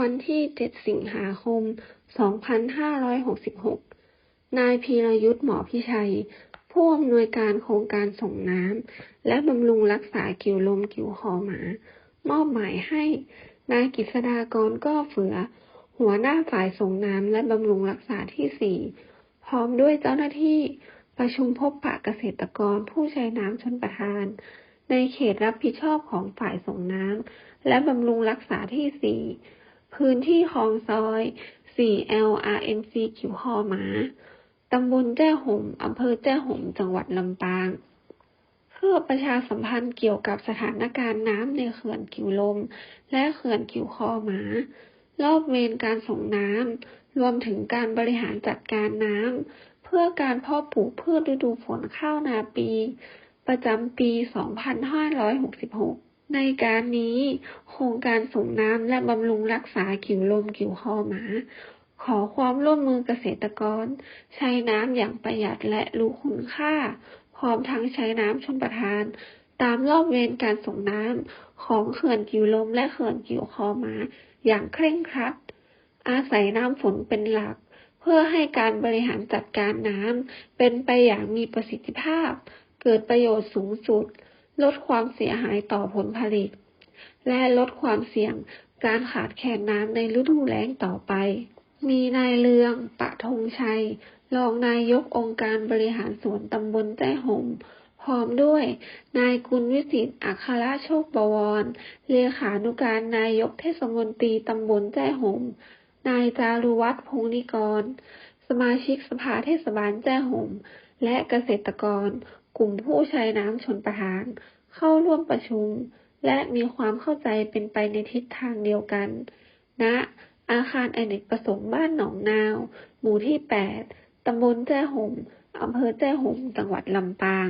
วันที่ 7 สิงหาคม 2566 นายพีรยุทธ์หมอพิชัย ผู้อำนวยการโครงการส่งน้ำและบำรุงรักษากิ่วลมกิ่วคอหมา มอบหมายให้ นายกฤษดากรก้อเฝือ หัวหน้าฝ่ายส่งน้ำและบำรุงรักษาที่ 4 พร้อมด้วยเจ้าหน้าที่ประชุมพบปะเกษตรกรผู้ใช้น้ำชนประทาน ในเขตรับผิดชอบของฝ่ายส่งน้ำและบำรุงรักษาที่ 4 พื้นที่คลองซอย 4 LRNC ขิวคอหมา ตำบลแจ้ห่ม อำเภอแจ้ห่ม จังหวัดลำปาง เพื่อประชาสัมพันธ์เกี่ยวกับสถานการณ์น้ำในเขื่อนกิวลม และเขื่อนกิวคอหมา รอบเวรการส่งน้ำ รวมถึงการบริหารจัดการน้ำ เพื่อการเพาะปลูกพืชฤดูฝนข้าวนาปี ประจำปี 2566 ในการนี้ โครงการส่งน้ำและบำรุงรักษากิ่วลมกิ่วคอหมา ขอความร่วมมือเกษตรกร ใช้น้ำอย่างประหยัดและรู้คุณค่า พร้อมทั้งใช้น้ำชลประทาน ตามรอบเวรการส่งน้ำของเขื่อนกิวลมและเขื่อนกิวคอหมา อย่างเคร่งครัด อาศัยน้ำฝนเป็นหลัก เพื่อให้การบริหารจัดการน้ำเป็นไปอย่างมีประสิทธิภาพ เกิดประโยชน์สูงสุด ลดความเสียหายต่อผลผลิต และลดความเสี่ยงการขาดแคลนน้ำในฤดูแล้งต่อไป มีนายเลือง ปะธงชัย รองนายกองค์การบริหารส่วนตำบลแจ้ห่ม พร้อมด้วย นายกุลวิสิทธิ์อัครโชคบวร เลขานุการนายกเทศมนตรีตำบลแจ้ห่ม นายจารุวัฒน์พงนิกร สมาชิกสภาเทศบาลแจ้ห่ม และเกษตรกร กลุ่มผู้ใช้น้ำชนประทาน เข้าร่วมประชุม และมีความเข้าใจเป็นไปในทิศทางเดียวกันณอาคารอเนกประสงค์บ้านหนองนาว หมู่ที่ 8 ตำบลแจ้ห่มอำเภอแจ้ห่ม จังหวัดลำปาง